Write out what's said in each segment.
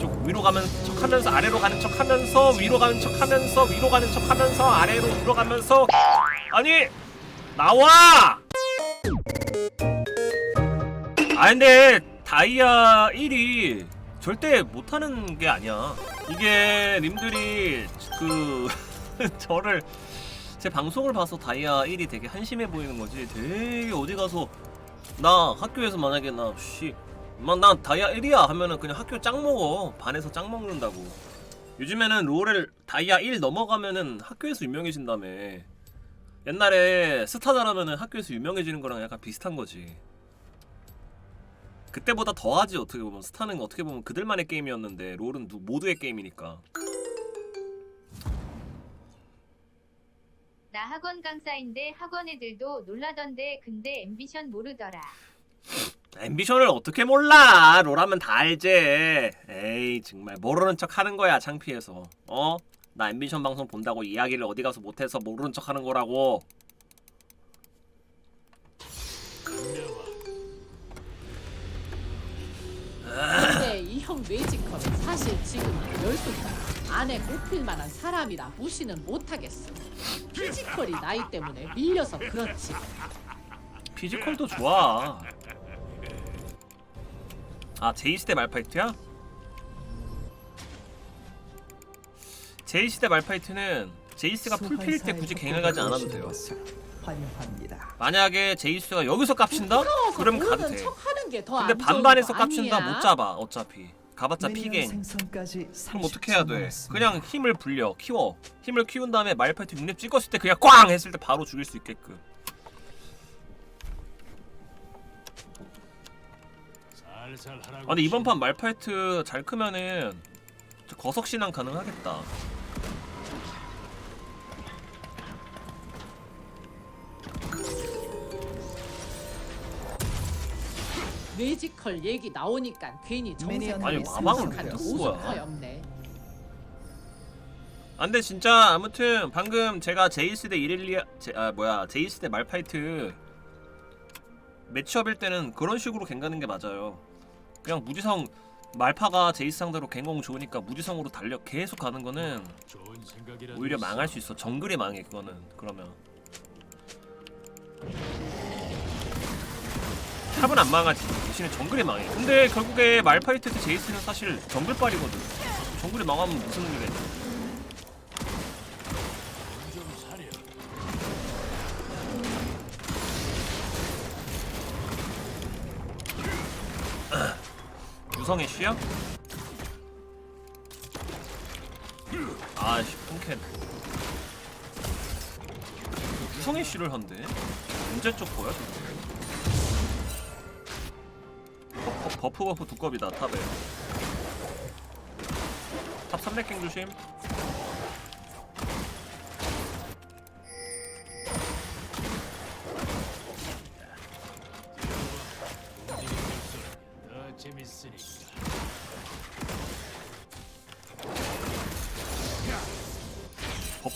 쪽 위로 가면 척하면서 아래로 가는 척하면서 위로 가는 척하면서 위로 가는 척하면서 아래로 들어가면서 아니 나와! 아 근데 다이아 1이 절대 못하는 게 아니야. 이게 님들이 그 저를 제 방송을 봐서 다이아 1이 되게 한심해 보이는 거지. 되게 어디 가서 나 학교에서 만약에 나씨 나 다이아 1이야 하면은 그냥 학교 짱 먹어. 반에서 짱 먹는다고. 요즘에는 롤을 다이아 1 넘어가면은 학교에서 유명해진다며. 옛날에 스타 잘하면은 학교에서 유명해지는 거랑 약간 비슷한 거지. 그때보다 더하지 어떻게 보면. 스타는 어떻게 보면 그들만의 게임이었는데 롤은 누, 모두의 게임이니까. 나 학원 강사인데 학원 애들도 놀라던데 근데 앰비션 모르더라. 앰비션을 어떻게 몰라 롤하면 다 알지 에이 정말 모르는 척 하는 거야 창피해서 어? 나 앰비션 방송 본다고 이야기를 어디 가서 못해서 모르는 척 하는 거라고 근데 이 형 뇌지컬은 사실 지금 열수다 안에 꼽힐 만한 사람이라 무시는 못하겠어. 피지컬이 나이 때문에 밀려서 그렇지. 피지컬도 좋아 아 제이시대 말파이트야? 제이시대 말파이트는 제이스가 풀필 때 굳이 갱을 가지 않아도 돼요 환영합니다. 만약에 제이스가 여기서 깝친다? 그럼 가도 모르는 돼 척 하는 게더안 근데 반반에서 거 깝친다? 못 잡아 어차피 가봤자 피갱 그럼 어떻게 해야 30초 돼? 그냥 힘을 불려 키워 힘을 키운 다음에 말파이트 6렙 찍었을 때 그냥 꽝 했을 때 바로 죽일 수 있게끔 아 근데 이번 판 말파이트 잘 크면은 저 거석 신앙 가능하겠다 뇌지컬 얘기 나오니까 괜히 정색. 아니, 마방을 왜 쓴 거야? 아 근데 진짜 아무튼 방금 제가 제이스 대 이렐리아 제, 아 뭐야 제이스 대 말파이트 매치업일 때는 그런 식으로 갱 가는 게 맞아요 그냥 무지성 말파가 제이스 상대로 갱공 좋으니까 무지성으로 달려 계속 가는 거는 오히려. 망할 수 있어. 정글이 망해 그거는. 그러면 탑은 안 망하지. 대신에 정글이 망해. 근데 결국에 말파이트 때 제이스는 사실 정글빨이거든. 정글이 망하면 무슨 있 유성의 쉬야? 아씨 펑캔. 유성의 쉬를 한대. 언제 쪽 거야? 버프 버프 버프 두껍이다 탑에. 탑 300갱 조심.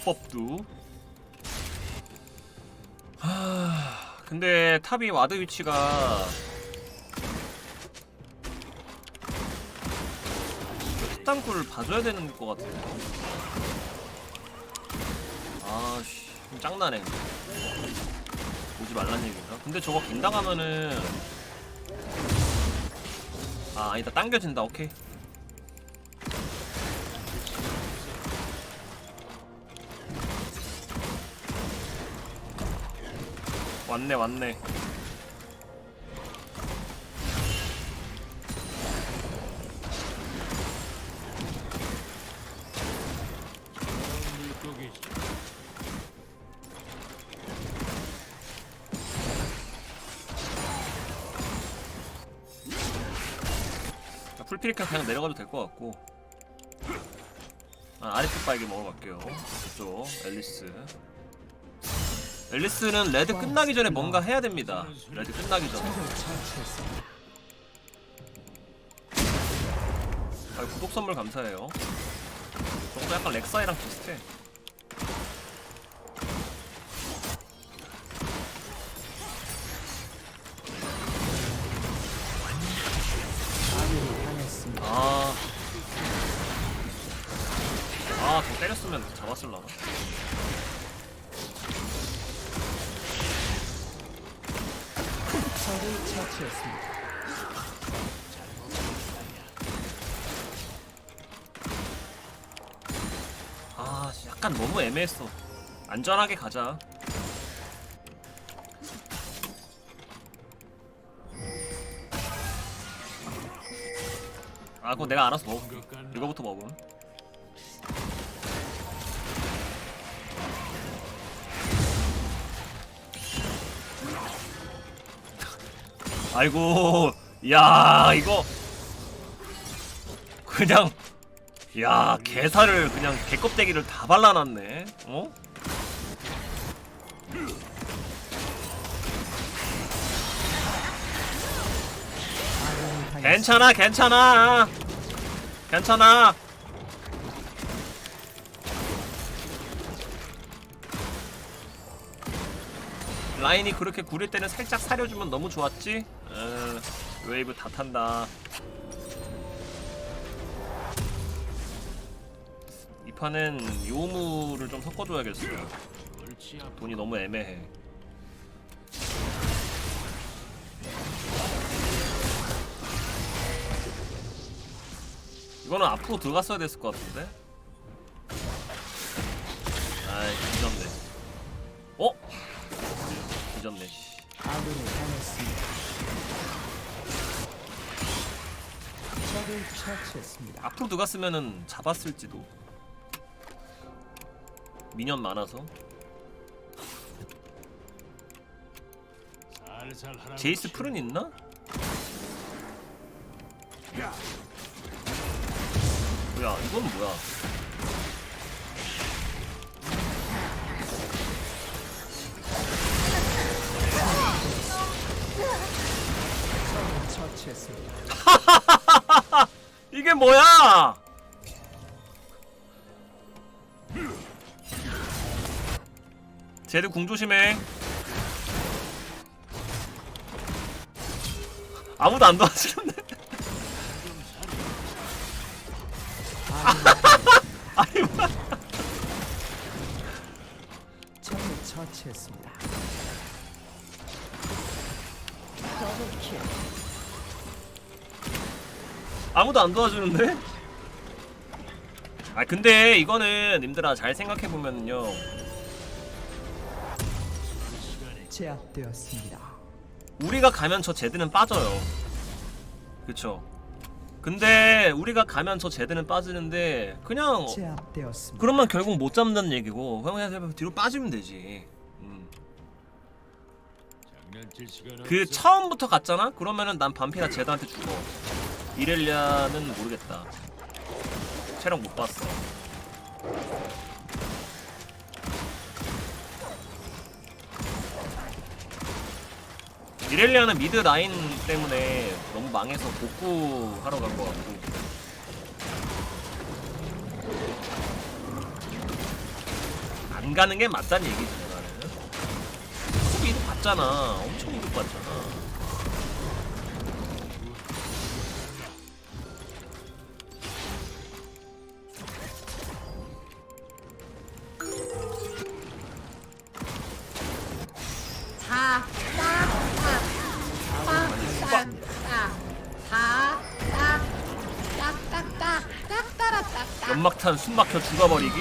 법법도. 하... 근데 탑이 와드 위치가 탑당구를 봐줘야 되는 것 같아요 아씨 좀 짱나네. 보지 말란 얘기인가? 근데 저거 갱당하면은 아 아니다. 당겨진다. 오케이 왔네 왔네. 풀피리카 그냥 내려가도 될 것 같고. 아, 아래쪽 빨개 먹으러 갈게요. 이쪽 앨리스 앨리스는 레드 끝나기 전에 뭔가 해야 됩니다 레드 끝나기 전에. 아, 구독 선물 감사해요 저것도 약간 렉사이랑 비슷해 당했습니다. 아더 때렸으면 잡았을라나 적을 처치했습니다. 아 씨, 약간 너무 애매했어 안전하게 가자 아 그거 내가 알아서 같나? 이거부터 먹음 아이고 야 이거. 그냥 야 게살을 그냥 개껍데기를 다 발라놨네. 어? 괜찮아 괜찮아. 괜찮아 라인이 그렇게 구릴 때는 살짝 사려주면 너무 좋았지? 어, 웨이브 다 탄다 이 판은 요무를 좀 섞어줘야겠어 돈이 너무 애매해 이거는 앞으로 들어갔어야 됐을 것 같은데? 아이 뒤졌네 어? 뒤졌네 씨. 아군이 당했습니다. 적을 처치했습니다. 앞으로 들어갔으면은 잡았을지도 미년 많아서 제이스 치- 풀은 있나? 뭐야 이건 뭐야 이게 뭐야? 쟤들 궁 조심해. 아무도 안 도와주는데? 아니 뭐야? 처치했습니다. 아무도 안 도와주는데? 아 근데 이거는 님들아 잘 생각해 보면요 제압되었습니다. 우리가 가면 저 제드는 빠져요 그쵸 근데 우리가 가면 저 제드는 빠지는데 그냥 제압되었습니다. 그러면 결국 못 잡는다는 얘기고 그냥 그냥 뒤로 빠지면 되지 음. 그. 처음부터 갔잖아? 그러면은 난 반피나 제드한테 죽어 이렐리아는 모르겠다. 체력 못 봤어. 이렐리아는 미드 라인 때문에 너무 망해서 복구하러 간 것 같고. 안 가는 게 맞다는 얘기지 나는. 이득 봤잖아. 엄청 이득 봤잖아 숨 막혀 죽어버리기.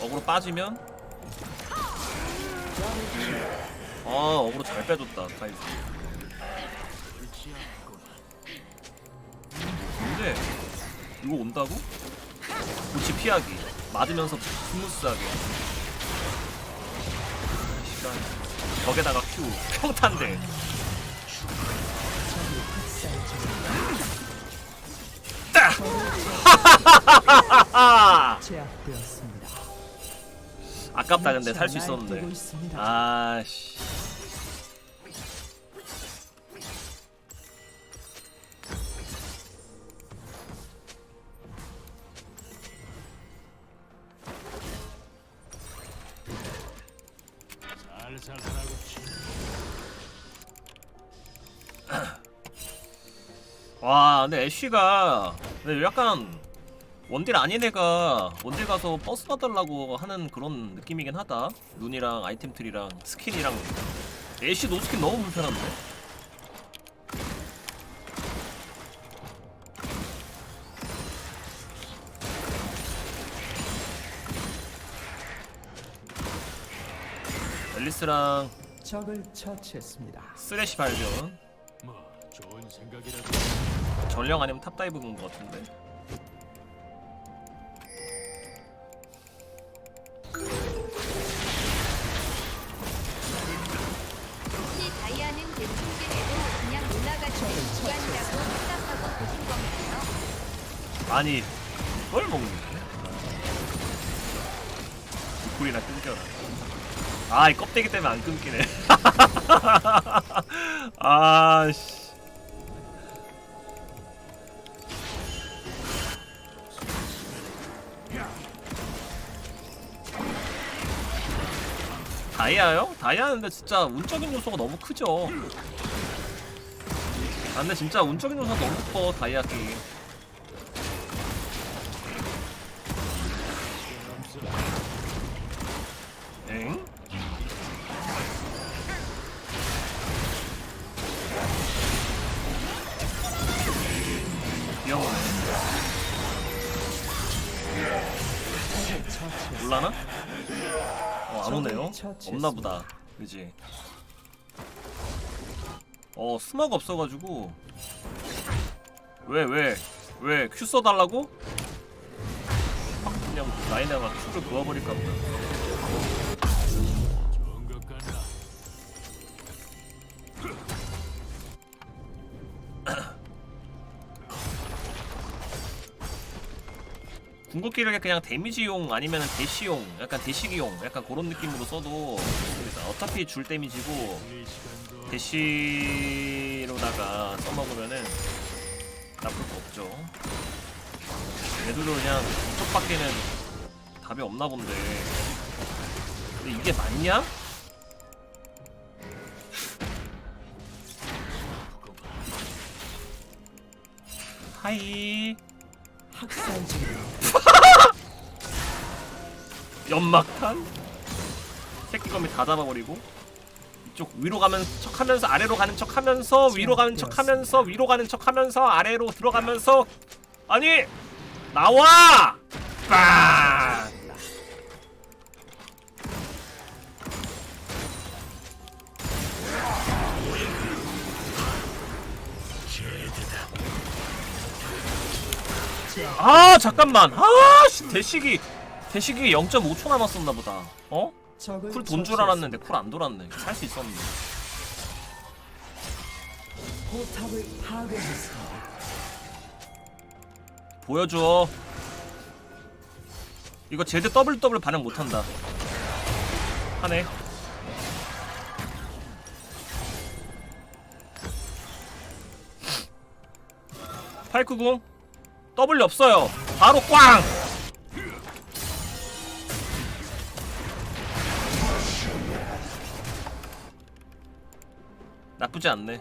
어그로 빠지면? 아 어그로 잘 빼줬다 카이즈. 근데 이거 온다고? 고치 피하기. 맞으면서 스무스하게. 시간. 벽에다가 큐 평탄대 제압되었습니다. 아깝다 근데 살 수 있었는데. 아씨 와 근데 애쉬가 근데 약간 원딜 아닌 애가 원딜 가서 버스 받으려고 하는 그런 느낌이긴 하다. 룬이랑 아이템트리랑 스킨이랑. 애쉬 노스킨 너무 불편한데? 앨리스랑 적을 처치했습니다. 쓰레쉬 발견. 뭐 좋은 생각이라도. 전령 아니면 탑다이브 본것 같은데 아니 이걸 먹는 굴이나 끊겨라. 아이 껍데기 때문에 안 끊기네. 아씨. 다이아요? 다이아는 근데 진짜 운적인 요소가 너무 크죠. 아 근데 진짜 운적인 요소가 너무 커 다이아 게임 어, 안 오네요. 없나 보다. 그지? 어, 스마가 없어가지고. 왜, 왜? 왜? 큐 써달라고? 확 그냥 라인에다가 큐를 그어버릴까 보다. 궁극기를 그냥 데미지용 아니면 대시용 약간 대시기용 약간 그런 느낌으로 써도 좋습니다. 어차피 줄 데미지고 대시로다가 써먹으면은 나쁠 거 없죠 얘들도 그냥 이쪽밖에는 답이 없나 본데 근데 이게 맞냐? 하이. 연막탄? 새끼검이 다 잡아버리고 이쪽 위로 가면 척하면서 아래로 가는 척하면서 위로 가는 척하면서 위로 가는 척하면서 아래로 들어가면서 아니 나와! 빵! 잠깐만. 아씨 대식이 대식이 0.5초 남았었나 보다. 어? 쿨 돈 줄 알았는데 쿨 안 돌았네. 살 수 있었는데. 포탑을 파괴했습니다. 보여줘. 이거 제드 더블 더블 반응 못한다. 하네. 팔크궁 더블 없어요 바로 꽝 나쁘지 않네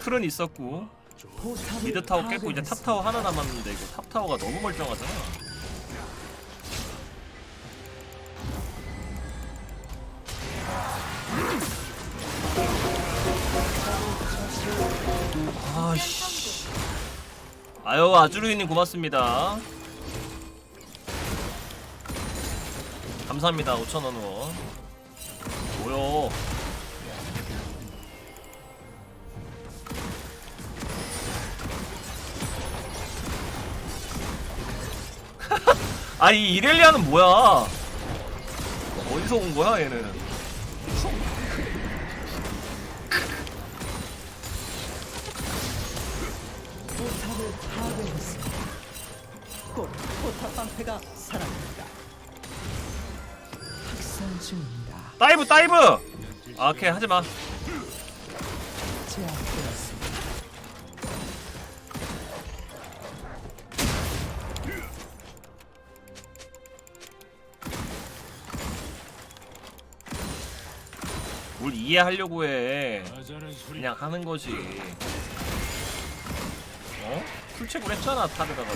풀은 있었고 포탑을 미드 타워 깼고 이제 탑 파괴했습니다. 타워 하나 남았는데 이거 탑 타워가 너무 멀쩡하잖아. 아유 아주르이님 고맙습니다. 감사합니다 5천원 원. 뭐요? 아니 이렐리아는 뭐야? 어디서 온 거야 얘는? 포탑 방패가 사라집니다. 학살 중입니다. 다이브 다이브! 아, 오케이 하지 마. 제압되었습니다. 뭘 이해하려고 해 그냥 하는 거지 어? 풀체을 했잖아 탑에다가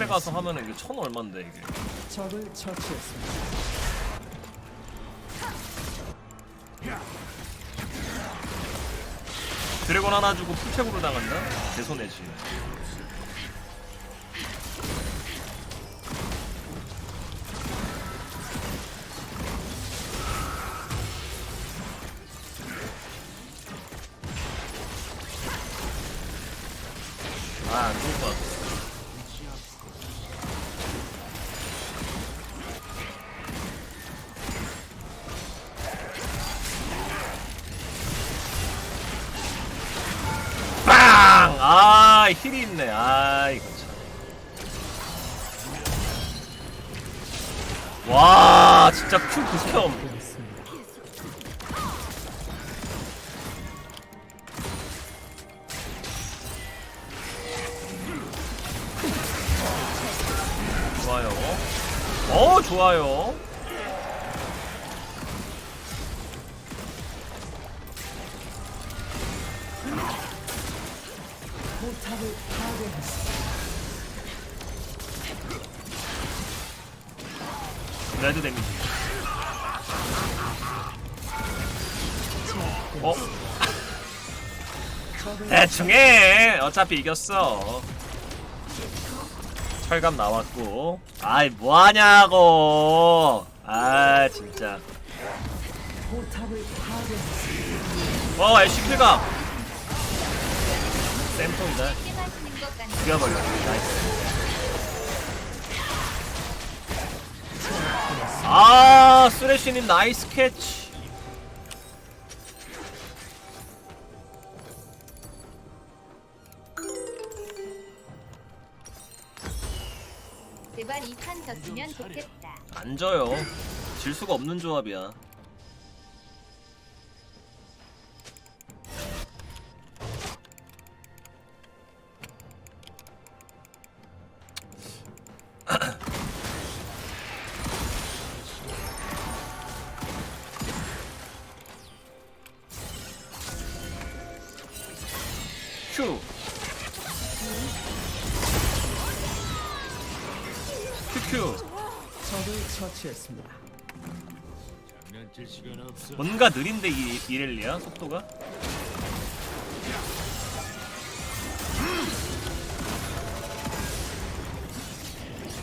탑에 가서 알겠습니다. 하면 이게 천 얼만데 이게? 적을 처치했습니다. 드래곤 하나 주고 풀책으로 나간다? 제 손해지. 어, 좋아요. 레드 데미지. 어? 대충 해. 어차피 이겼어. 철갑 나왔고. 아이, 뭐하냐고. 아, 진짜. 어, 애쉬 킬감. 쌤통이다. 죽여버려. 나이스. 아, 쓰레쉬님 나이스 캐치. 안 져요. 질 수가 없는 조합이야. 뭔가 느린데 이 이렐리아 속도가?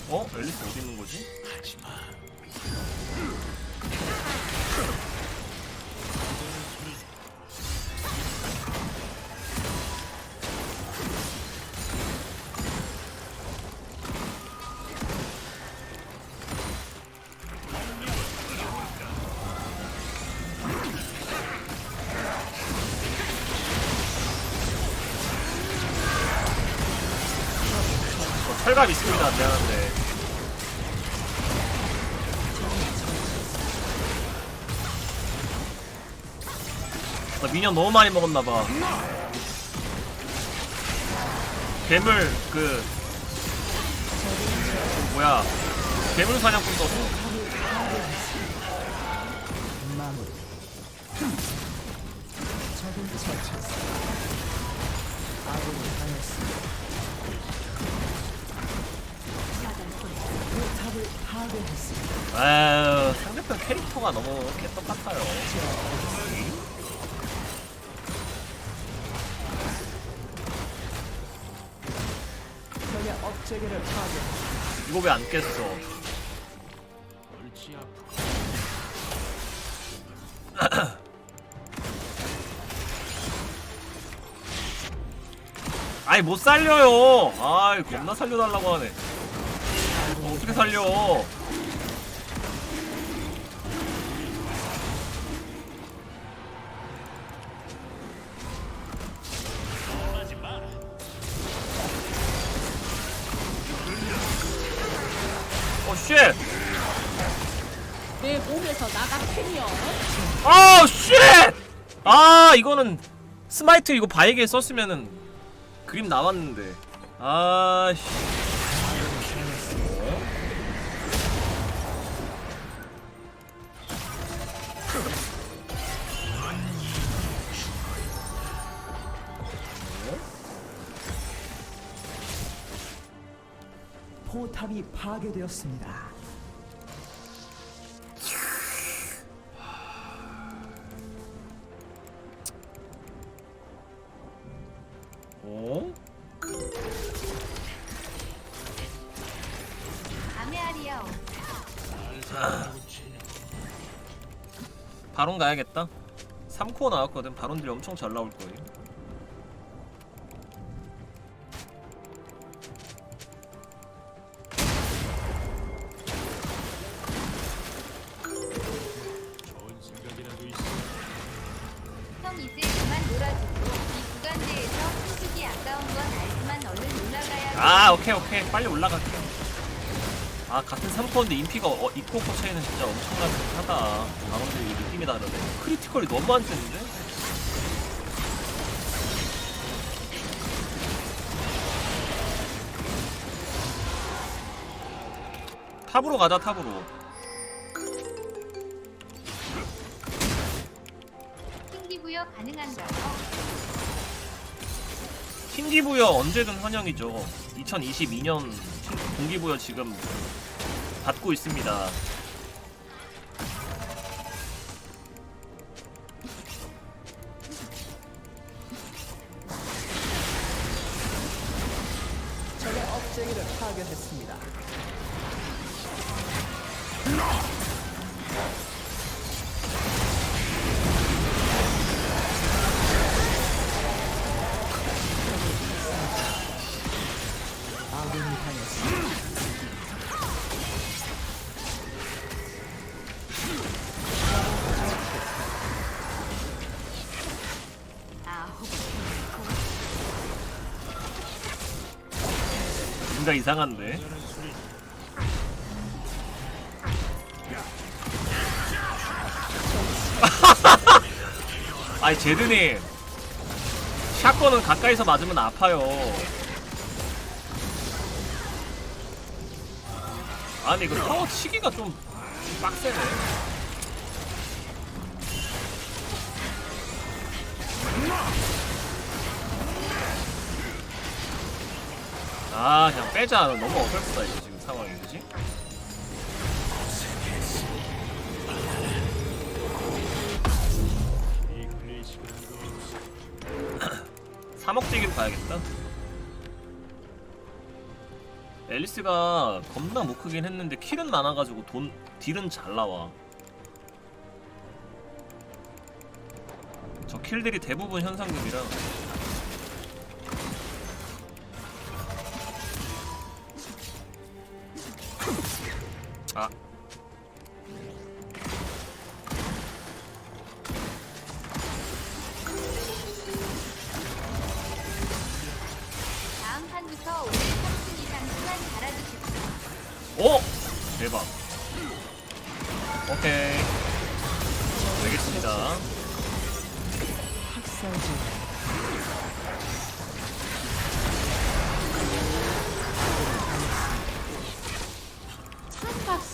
어? 앨리스 어디 있는 거지? 어, 철갑 있습니다. 미안한데. 나 미니언 너무 많이 먹었나봐. 괴물 그 뭐야 괴물 사냥꾼도. 적을 처치했습니다. 아군이 당했습니다. 포탑을 파괴했습니다. 아유 상대편 캐릭터가 너무 개떡같아요. 적의 업체계를 파괴. 이거 왜 안 깼어? 아니 못 살려요. 아이 겁나 살려달라고 하네. 어떻게 살려 어, 아, 아, 이거는 스마이트 이거 바에게 썼으면은 그림 나왔는데. 아, 씨. 파괴되었습니다. 어? 바론 가야겠다 3코어 나왔거든 바론들이 엄청 잘 나올 거예요 어, 2코어 차이는 진짜 엄청나긴 하다 바론들이 느낌이 다르네 크리티컬이 너무 안 쓰는데? 탑으로 가자 탑으로 신기부여 가능한가요? 신기부여 언제든 환영이죠 2022년 동기부여 지금 받고 있습니다 뭔가 이상한데? 아이 제드님. 샷건은 가까이서 맞으면 아파요. 아니 이거 타워 치기가 좀 빡세네 아 그냥 빼자 너무 어설프다 이거 지금 상황이 그지? 이 플레이 시간도 없어. 3억 뛰긴 봐야겠다 앨리스가 겁나 못 크긴 했는데 킬은 많아가지고 돈 딜은 잘 나와 저 킬들이 대부분 현상금이라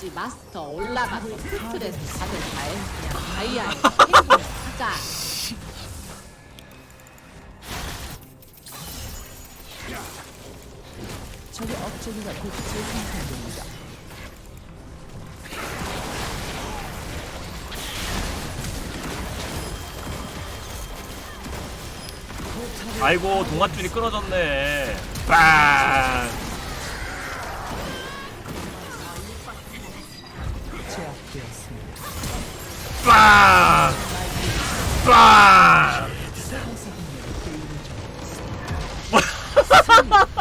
찬박씨 마스터 올라가서 스트레스 받을 바엔 그냥 다이아에 팽이를 하자. 적의 업체계가 곧 재생산됩니다. 아이고, 동아줄이 끊어졌네. 빵! 빵! 빵!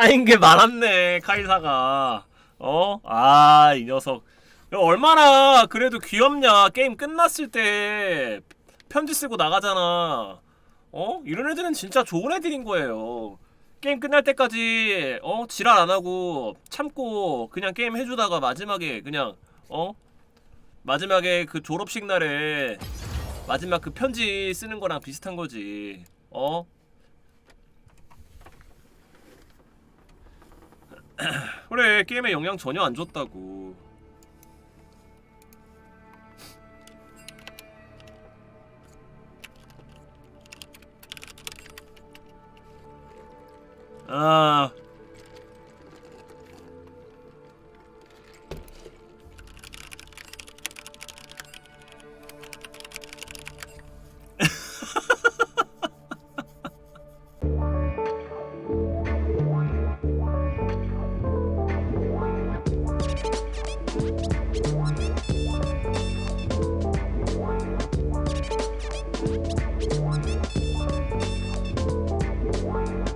쌓인 게 많았네 카이사가 어? 아 이 녀석 야, 얼마나 그래도 귀엽냐 게임 끝났을 때 편지 쓰고 나가잖아 어? 이런 애들은 진짜 좋은 애들인 거예요 게임 끝날 때까지 어? 지랄 안 하고 참고 그냥 게임 해주다가 마지막에 그냥 어? 마지막에 그 졸업식 날에 마지막 그 편지 쓰는 거랑 비슷한 거지 어? 그래 게임에 영향 전혀 안 줬다고. 아